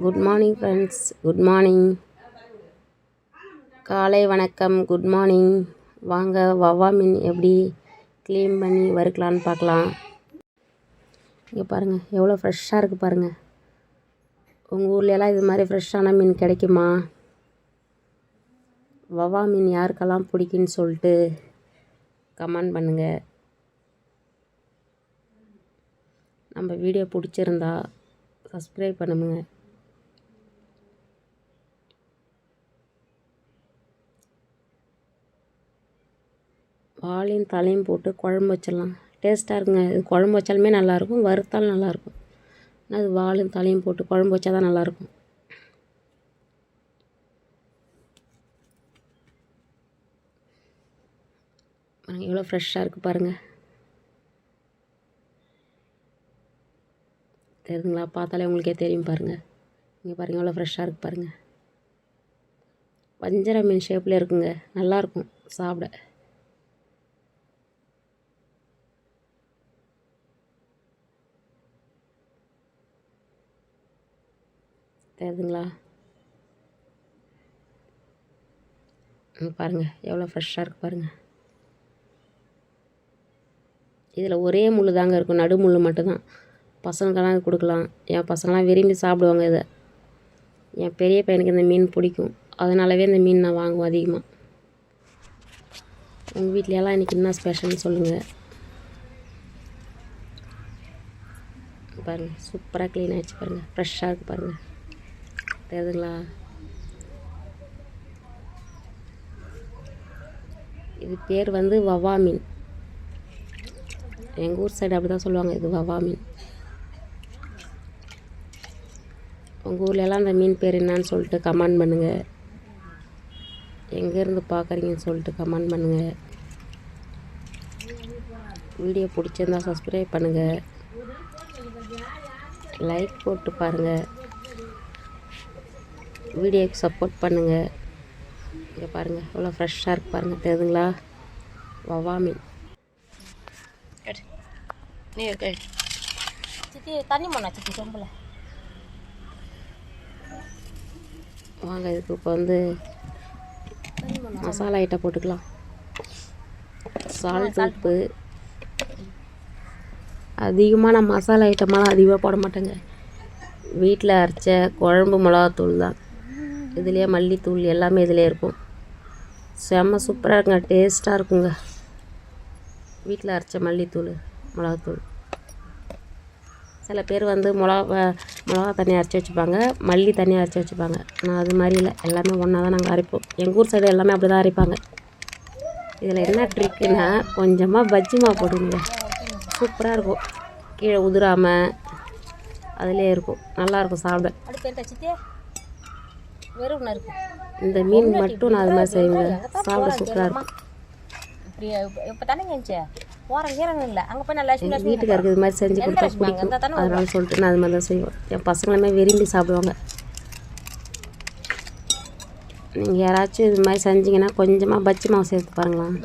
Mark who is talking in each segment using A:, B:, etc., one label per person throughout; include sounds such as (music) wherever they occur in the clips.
A: Good morning friends good morning காலை வணக்கம். Good morning வாங்க வவ்வா மீன் எப்படி க்ளீன் பண்ணி வறுக்கலான்னு பார்க்கலாம். இங்கே பாருங்கள் எவ்வளோ ஃப்ரெஷ்ஷாக இருக்குது பாருங்கள் உங்கள் ஊர்லெலாம் இது மாதிரி ஃப்ரெஷ்ஷான மீன் கிடைக்குமா? வவ்வா மீன் யாருக்கெல்லாம் பிடிக்குன்னு சொல்லிட்டு கமெண்ட் பண்ணுங்கள் நம்ம வீடியோ பிடிச்சிருந்தா சப்ஸ்கிரைப் பண்ணுங்க. வாழையும் தலையும் போட்டு குழம்பு வச்சிடலாம். டேஸ்ட்டாக இருக்குங்க. இது குழம்பு வச்சாலுமே நல்லாயிருக்கும். வறுத்தாலும் நல்லாயிருக்கும். அது வாழையும் தலையும் போட்டு குழம்பு வச்சா தான் நல்லாயிருக்கும். பாருங்கள் எவ்வளோ ஃப்ரெஷ்ஷாக இருக்குது பாருங்கள் தெரியுதுங்களா? பார்த்தாலே உங்களுக்கே தெரியும் பாருங்கள் இங்கே பாருங்கள் எவ்வளோ ஃப்ரெஷ்ஷாக இருக்குது பாருங்கள் வஞ்சர மீன் ஷேப்பில் இருக்குங்க. நல்லாயிருக்கும். சாப்பிட. தெரியுதுங்களா இங்கே பாருங்கள் எவ்வளோ ஃப்ரெஷ்ஷாக இருக்குது பாருங்கள் இதில் ஒரே முள் தாங்க இருக்கும். நடு முள் மட்டும்தான். பசங்களுக்கெல்லாம் கொடுக்கலாம். என் பசங்களாம் விரும்பி சாப்பிடுவாங்க இதை. என் பெரிய பையனுக்கு இந்த மீன் பிடிக்கும். அதனாலவே இந்த மீன் நான் வாங்குவேன் அதிகமாக உங்கள் வீட்லையெல்லாம் இன்றைக்கி என்ன ஸ்பெஷல்னு சொல்லுங்கள் பாருங்கள் சூப்பராக க்ளீன் ஆகிடுச்சு பாருங்கள் ஃப்ரெஷ்ஷாக இருக்குது பாருங்கள் தெரியுதுங்களா இது பேர் வந்து வவா மீன். எங்கள் ஊர் சைடு அப்படி தான் சொல்லுவாங்க இது வவா மீன். உங்கள் ஊர்லலாம் அந்த மீன் பேர் என்னன்னு சொல்லிட்டு கமெண்ட் பண்ணுங்கள் எங்கேருந்து பார்க்குறீங்கன்னு சொல்லிட்டு கமெண்ட் பண்ணுங்கள் வீடியோ பிடிச்சிருந்தா சப்ஸ்கிரைப் பண்ணுங்கள் லைக் போட்டு பாருங்கள் வீடியோக்கு சப்போர்ட் பண்ணுங்கள் இங்கே பாருங்கள் எவ்வளோ ஃப்ரெஷ்ஷாக இருக்குது பாருங்கள் தெரியுதுங்களா? மீன்
B: நீ இருக்கு
C: சித்தி தண்ணி மண்ணா சித்தி சொம்பில்.
A: வாங்க இதுக்கு இப்போ வந்து மசாலா ஐட்டம் போட்டுக்கலாம். சால்ட் உப்பு. அதிகமாக நான் மசாலா ஐட்டமெல்லாம் அதிகமாக போட மாட்டேங்க. வீட்டில் அரைச்ச குழம்பு மிளகாத்தூள் தான். இதுலேயே மல்லித்தூள் எல்லாமே இதிலே இருக்கும். செம்ம சூப்பராக இருக்குங்க டேஸ்ட்டாக இருக்குங்க. வீட்டில் அரைச்ச மல்லித்தூள் மிளகாத்தூள். சில பேர் வந்து மிளகா மிளகா தண்ணி அரைச்சி வச்சுப்பாங்க மல்லி தண்ணி அரைச்சி வச்சுப்பாங்க. நான் அது மாதிரி இல்லை எல்லாமே ஒன்றா தான் நாங்கள் அரைப்போம். எங்கள் ஊர் சைடு எல்லாமே அப்படி தான் அரைப்பாங்க. இதில் என்ன ட்ரிக்குன்னா கொஞ்சமாக பஜ்ஜிமா போடுங்க. போட்டுங்க சூப்பராக இருக்கும். கீழே உதிராமல் அதிலே இருக்கும். நல்லாயிருக்கும் சாப்பிட.
C: வெறும்
A: இந்த மீன் மட்டும் நான் அது மாதிரி செய்வேங்க. சாப்பிட சூப்பராக இருக்கும்.
C: இப்படி இப்போ தானே இருந்துச்சு ஓரம் கீரங்க இல்லை? அங்கே போய் நல்லா
A: எங்கள் வீட்டுக்காருக்கு இது மாதிரி செஞ்சு கொடுத்தா பிடிக்கும். அதனால சொல்லிட்டு நான் அது மாதிரி தான் செய்வேன். என் பசங்களுமே விரும்பி சாப்பிடுவாங்க. நீங்கள் யாராச்சும் இது மாதிரி செஞ்சீங்கன்னா கொஞ்சமாக பஜ்ஜி மாவு சேர்த்து பாருங்களேன்.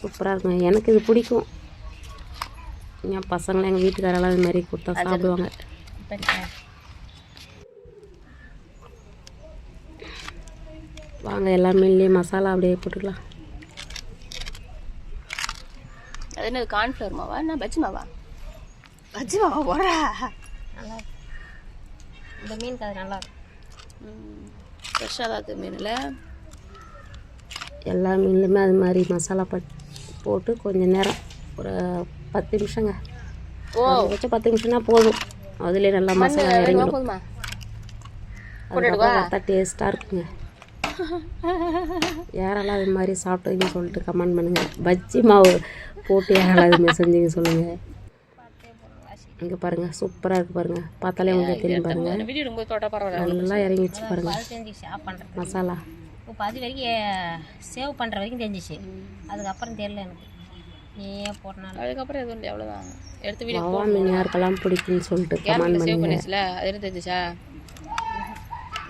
A: சூப்பராக இருக்கும். எனக்கு இது பிடிக்கும். என் பசங்களை எங்கள் வீட்டுக்காரெல்லாம் இது மாதிரி கொடுத்தா சாப்பிடுவாங்க. வாங்க எல்லா மீன்லேயும் மசாலா அப்படியே போட்டுக்கலாம்.
B: அது என்ன கார்ன்ஃப்ளவர் மாவா? என்ன பஜ்ஜி மாவா? பஜ்ஜி மாவா போடுறா
C: நல்லா இருக்கு. இந்த மீன் கதை நல்லா இருக்கும்
B: ஃப்ரெஷ்ஷாக தான் இருக்குது மீனில்.
A: எல்லா மீன்லையுமே அது மாதிரி மசாலா பட் போட்டு கொஞ்சம் நேரம் ஒரு பத்து நிமிஷங்க.
B: ஓ.
A: வச்சு பத்து நிமிஷம்னா போதும். அதுலேயே நல்லா மசாலா இறங்கிடும்.
B: போதுமா?
A: அதுக்கப்புறம் பார்த்தா டேஸ்ட்டாக இருக்குங்க. (laughs) யாரெல்லாம் அது மாதிரி சாப்பிட்டீங்கன்னு சொல்லிட்டு கமெண்ட் பண்ணுங்கள் பஜ்ஜி மாவு போட்டு யாரெல்லாம் இது மாதிரி செஞ்சீங்க சொல்லுங்கள் இங்கே பாருங்கள் சூப்பராக இருக்குது பாருங்கள் பார்த்தாலே உங்களுக்கு தெரியும் பாருங்கள் நல்லா இறங்கிடுச்சு பாருங்கள்
C: அது
A: மசாலா.
C: இப்போ அது வரைக்கும் சேவ் பண்ணுற வரைக்கும் தெரிஞ்சிச்சு. அதுக்கப்புறம் தெரியல எனக்கு. நீ ஏன் போட்டனால
B: அதுக்கப்புறம் எதுவும் இல்லை அவ்வளோதான் எடுத்து வீடியோ
A: மீன் யாருக்கெல்லாம் பிடிக்குன்னு சொல்லிட்டு கமெண்ட்
B: பண்ணிச்சுல அது என்ன தெரிஞ்சிச்சா எடுத்து
C: உள்ளாரே ஒன்றும் தெரியல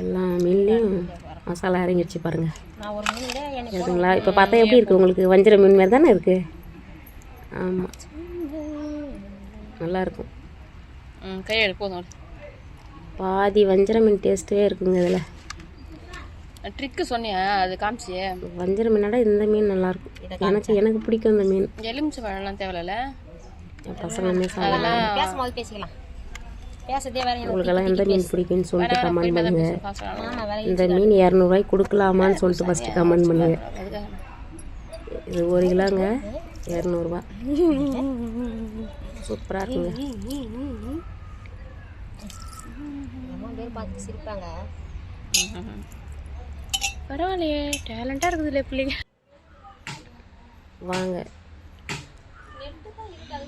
A: எல்லா மீன்லேயும் மசாலா இறங்கிடுச்சு பாருங்கள் எதுங்களா இப்போ பார்த்தா எப்படி இருக்குது உங்களுக்கு? வஞ்சிர மீன் மாதிரி தானே இருக்குது ஆமாம் நல்லாயிருக்கும்
B: போதும்
A: பாதி வஞ்சர மீன் டேஸ்ட்டே இருக்குங்க இதில்.
B: ட்ரிக்கு சொன்னியா? அது காமிச்சு
A: வஞ்சர மீனோட இந்த மீன் நல்லாயிருக்கும் எனக்கு எனக்கு பிடிக்கும் இந்த மீன்.
B: எலுமிச்சை பழம்லாம் தேவையில்ல
C: பேசும்போது பேசிக்கலாம். வேற எனக்கு
A: உங்களுக்கெல்லாம் எந்த மீன் பிடிக்கும்னு சொல்லிட்டு கமெண்ட் பண்ணுங்க.
C: ஆமா வேற
A: இந்த மீன் இரநூறுவாய்க்கு கொடுக்கலாமான்னு சொல்லிட்டு ஃபஸ்ட்டு கமெண்ட் பண்ணுங்க.
B: அதுக்காக
A: இது ஒரு கிலோங்க இரநூறுவா. சூப்பராக இருக்குங்க.
B: பரவாயில்லையே டேலண்டாக இருக்குதுல்ல பிள்ளைங்க.
A: வாங்க.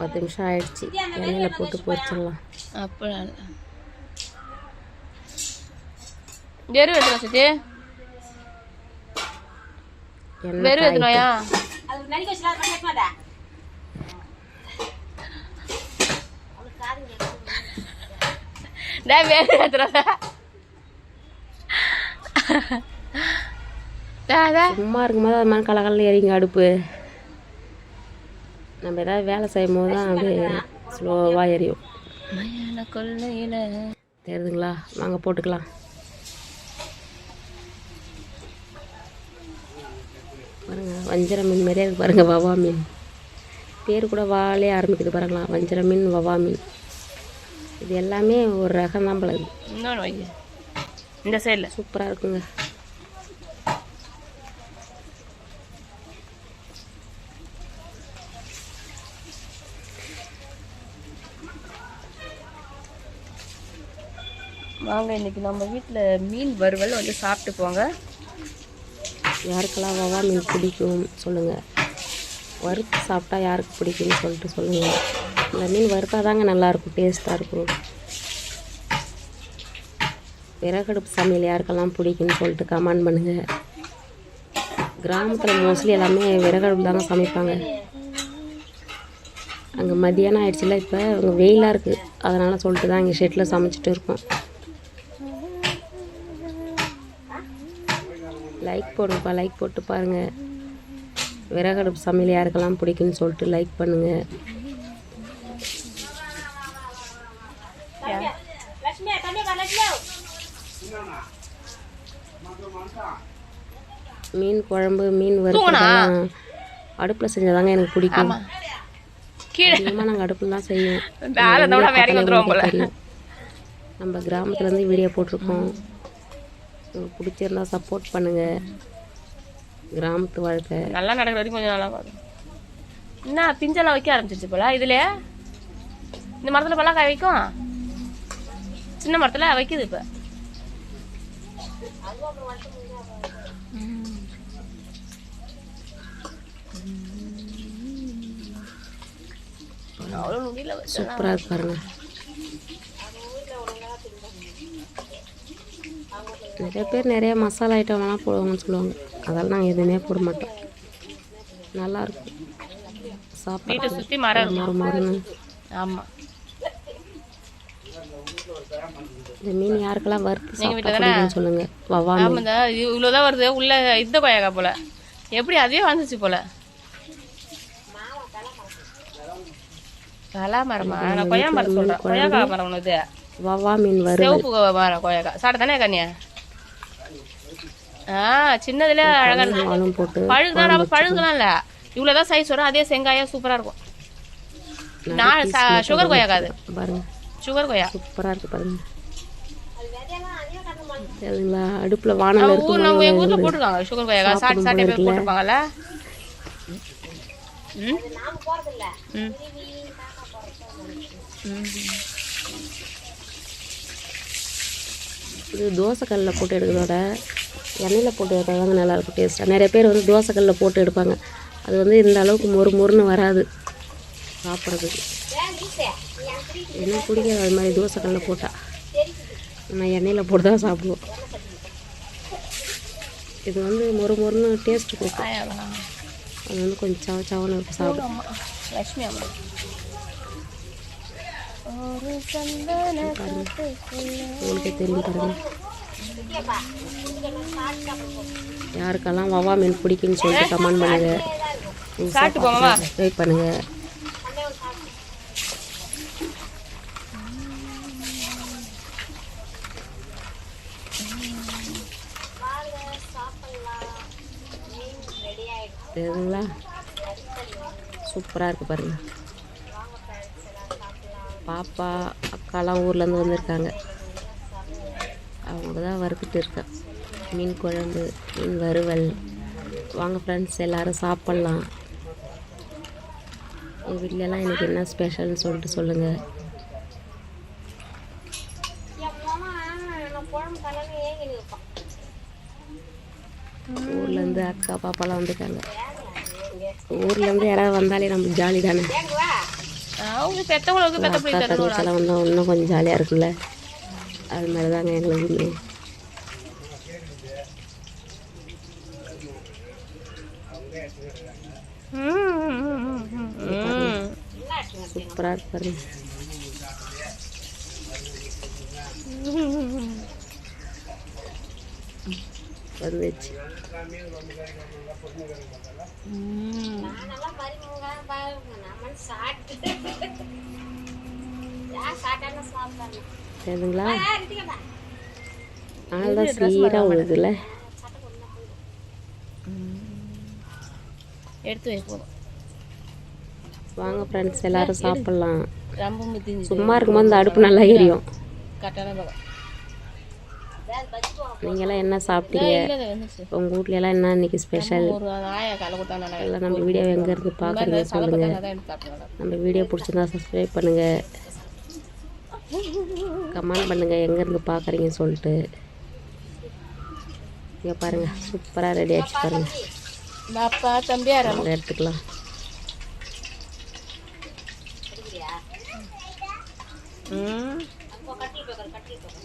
A: பத்து நிமிஷம் ஆயிடுச்சு. எண்ணெயில் போட்டு பொரிச்சிடலாம்.
B: அப்படிலாம் இல்லை வெறும் எடுத்துரும் சித்தி?
C: பண்ண மாட்டா
B: டே டே டே.
A: சும்மா இருக்கும்போது அது மாதிரி கலகலில் எரிங்க அடுப்பு. நம்ம ஏதாவது வேலை செய்யும் போது தான் அப்படியே ஸ்லோவாக எரியும்.
B: கொள்ளையில.
A: தெரியுதுங்களா? வாங்க போட்டுக்கலாம். பாருங்க வஞ்சர மீன் மாதிரியே இருக்கு பாருங்க வவா மீன். பேர் கூட வாலே ஆரம்பிக்குது பாருங்களா வஞ்சர மீன் வவா மீன். இது எல்லாமே ஒரு ரகம் தான் பழகுது
B: இந்த சைடில்
A: சூப்பராக இருக்குங்க.
B: வாங்க இன்னைக்கு நம்ம வீட்டில் மீன் வறுவல் வந்து சாப்பிட்டு போங்க.
A: யாருக்கெல்லாம் வவா மீன் பிடிக்கும் சொல்லுங்கள் வறுத்து சாப்பிட்டா யாருக்கு பிடிக்கும்னு சொல்லிட்டு சொல்லுங்கள் இந்த மீன் வறுத்தால் தாங்க நல்லாயிருக்கும் டேஸ்ட்டாக இருக்கும். விறகடுப்பு சமையல் யாருக்கெல்லாம் பிடிக்கும்னு சொல்லிட்டு கமெண்ட் பண்ணுங்கள் கிராமத்தில் மோஸ்ட்லி எல்லாமே விறகடுப்பு தாங்க சமைப்பாங்க. அங்கே மதியானம் ஆயிடுச்சுல இப்போ அங்கே வெயிலாக இருக்குது அதனால் சொல்லிட்டு தான் இங்கே ஷெட்டில் சமைச்சிட்டு இருக்கோம். லைக் போடுங்கப்பா லைக் போட்டு பாருங்கள் விறகடுப்பு சமையல் யாருக்கெல்லாம் பிடிக்கும்னு சொல்லிட்டு லைக் பண்ணுங்கள் மீன் குழம்பு மீன் வறுக்கலாம் அடுப்பில் செஞ்சதாங்க எனக்கு பிடிக்கும். அதிகமாக நாங்கள் அடுப்பில் தான் செய்வோம். நம்ம கிராமத்துலேருந்து வீடியோ போட்டிருக்கோம். பிடிச்சிருந்தா சப்போர்ட் பண்ணுங்கள் கிராமத்து வாழ்க்கை.
B: நல்லா நடக்கிற வரைக்கும் கொஞ்சம் நல்லா பார்க்கும் என்ன பிஞ்செல்லாம் வைக்க ஆரம்பிச்சிருச்சு போல இதுல இந்த மரத்துல பழம் காய் வைக்கும்? சின்ன மரத்துல வைக்குது இப்ப.
A: சூப்பராக இருக்கு நிறைய பேர் நிறைய மசாலா ஐட்டம்லாம் போடுவாங்கன்னு சொல்லுவாங்க. அதெல்லாம் நாங்கள் எதுவுமே போட மாட்டோம். நல்லாயிருக்கும்
B: வீட்டை
A: சாப்பாடு
B: சுத்தி மரம் இருக்கும்.
A: மறு மருன்னு
B: ஆமா.
A: இந்த மீன் யாருக்கெல்லாம் வறுத்து சாப்பிட்டா சொல்லுங்கள் வவா
B: இவ்வளோதான் வருது. உள்ள இந்த கொய்யாக்கா போல. எப்படி அதுவே வந்துச்சு போல? பலா மரமா? நான் கொய்யா மரம் சொல்றேன். கொய்யாக்கா மரம் ஒன்று இது
A: வவா மீன் வறு
B: சிவப்பு மரம் கொய்யாக்கா சாப்பிட தானே கண்ணியா ஆ சின்னதுல அழகா
A: போட்டு
B: பழுதுதான் நம்ம பழுதுலாம் இல்ல இவ்வளவுதான் சைஸ் வரும் அதே செங்காயா சூப்பரா இருக்கும். நான் சுகர் அது.
A: பாருங்க.
B: சுகர் கொய்யா.
A: சூப்பராக இருக்கு பாருங்க. சரிங்களா அடுப்பில் இருக்கு
B: ஊர் நம்ம எங்க ஊர்ல போட்டிருக்காங்க. சுகர் கொய்யாக்கா சாட்டி சாட்டி போய் போட்டிருப்பாங்கல்ல. ம்? ம்.
A: இது தோசைக்கல்லில் போட்டு எடுக்கிறதோட எண்ணெயில் போட்டு எடுத்தாங்க நல்லாயிருக்கும் டேஸ்ட்டாக நிறைய பேர் வந்து தோசைக்கல்லில் போட்டு எடுப்பாங்க. அது வந்து இந்த அளவுக்கு மொறு மொறுன்னு வராது. சாப்பிட்றதுக்கு எனக்கு பிடிக்காது அது மாதிரி தோசைக்கல்லில் போட்டால் நான் எண்ணெயில் போட்டு தான் சாப்பிடுவோம். இது வந்து மொறு மொறுன்னு டேஸ்ட் கொடுக்கும். அது வந்து கொஞ்சம் சவ சவன்னு இருக்கும் சாப்பிடும்
B: லட்சுமி அம்மா.
A: உங்களுக்கே தெரியும் பாருங்க. யாருக்கெல்லாம் வவா மீன் பிடிக்குன்னு சொல்லிட்டு கமெண்ட் பண்ணுங்க.
B: சாப்பிட்டு போங்கம்மா.
A: சப்ஸ்கிரைப் பண்ணுங்க. தெரியுதுங்களா? சூப்பராக இருக்குது பாருங்கள் பாப்பா அக்காலாம் ஊர்லேருந்து வந்திருக்காங்க. அவங்க தான் வறுத்துட்டு இருக்கா. மீன் குழம்பு மீன் வறுவல். வாங்க ஃப்ரெண்ட்ஸ் எல்லோரும் சாப்பிட்லாம். எங்கள் வீட்டிலலாம் எனக்கு என்ன ஸ்பெஷல்னு சொல்லிட்டு சொல்லுங்கள் ஊர்லேருந்து அக்கா பாப்பாலாம் வந்திருக்காங்க ஊர்லேருந்து யாராவது வந்தாலே நம்மளுக்கு ஜாலி தானே அக்கா தங்கச்செல்லாம் வந்தால் இன்னும் கொஞ்சம் ஜாலியாக இருக்குல்ல அது மாதிரி தாங்க எங்களுக்கு சூப்பராக இருக்கு பாருங்க. சாப்பிட்டாங்க சரிங்களா ஆனால் தான் சீராக விழுதுல
B: எடுத்து வை போதும்.
A: வாங்க ஃப்ரெண்ட்ஸ் எல்லாரும் சாப்பிட்லாம். சும்மா இருக்கும்போது இந்த அடுப்பு நல்லா எரியும். நீங்களாம் என்ன சாப்பிட்டீங்க? உங்கள் வீட்ல எல்லாம் என்ன இன்னைக்கு ஸ்பெஷல் எல்லாம் நம்ம வீடியோ எங்கே இருந்து பார்க்குறீங்க சொல்லுங்கள் நம்ம வீடியோ பிடிச்சிருந்தா சப்ஸ்கிரைப் பண்ணுங்கள் கமெண்ட் பண்ணுங்கள் எங்கேருந்து பார்க்குறீங்கன்னு சொல்லிட்டு. இங்கே பாருங்கள் சூப்பராக ரெடி ஆச்சு பாருங்கள் எடுத்துக்கலாம்.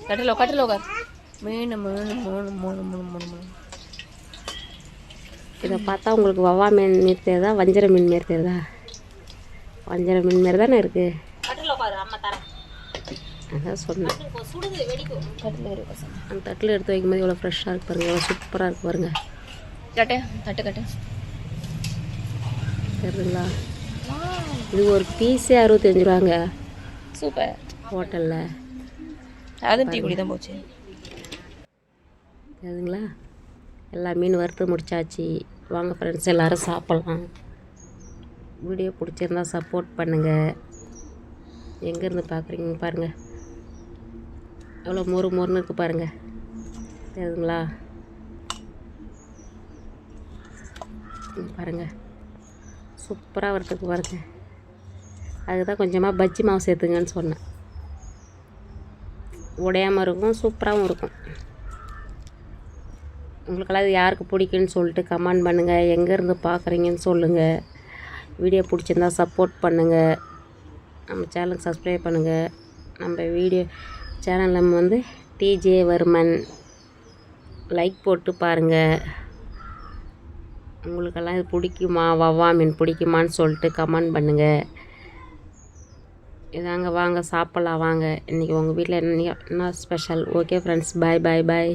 B: கட்டில கட்டில மீன் மீன் மூணு மூணு மூணு மூணு மூணு
A: இதை பார்த்தா உங்களுக்கு வவ்வா மீன் மாரி தெரியுதா வஞ்சர மீன் மாரி தெரியுதா வஞ்சர மீன் மாரி தானே இருக்குது அதான் சொன்னேன் அந்த தட்டில் எடுத்து வைக்கும்போது எவ்வளோ ஃப்ரெஷ்ஷாக இருக்கு பாருங்கள் எவ்வளோ சூப்பராக இருக்கு பாருங்கள்
B: கட்டு தட்டு கட்டு.
A: தெரியுதுங்களா? இது ஒரு பீஸே அறுபத்தஞ்சு ரூபாங்க.
B: சூப்பர்.
A: ஹோட்டலில்.
B: அதுவும் டீ குடி தான் போச்சு.
A: தெரியுதுங்களா? எல்லா மீன் வறுத்து முடிச்சாச்சு. வாங்க ஃப்ரெண்ட்ஸ் எல்லோரும் சாப்பிட்லாம். வீடியோ பிடிச்சிருந்தா சப்போர்ட் பண்ணுங்கள் எங்கேருந்து பார்க்குறீங்க பாருங்கள் எவ்வளோ மொறு மொறுன்னு இருக்குது பாருங்கள் தெரியுதுங்களா? ம், பாருங்கள் சூப்பராக வரத்துக்கு பாருங்கள் அதுக்கு தான் கொஞ்சமாக பஜ்ஜி மாவு சேர்த்துங்கன்னு சொன்னேன். உடையாமல் இருக்கும் சூப்பராகவும் இருக்கும். உங்களுக்கெல்லாம் இது யாருக்கு பிடிக்குன்னு சொல்லிட்டு கமெண்ட் பண்ணுங்கள் எங்கேருந்து பார்க்குறீங்கன்னு சொல்லுங்கள் வீடியோ பிடிச்சிருந்தா சப்போர்ட் பண்ணுங்கள் நம்ம சேனலுக்கு சப்ஸ்கிரைப் பண்ணுங்கள் நம்ம வீடியோ சேனல் நம்ம வந்து டிஜே வர்மன் லைக் போட்டு பாருங்கள் உங்களுக்கெல்லாம் இது பிடிக்குமா? வவ்வா மீன் பிடிக்குமான்னு சொல்லிட்டு கமெண்ட் பண்ணுங்கள் இதாங்க வாங்க சாப்பிட்லாம் வாங்க. இன்றைக்கி உங்கள் வீட்டில் என்ன என்ன special okay friends bye bye bye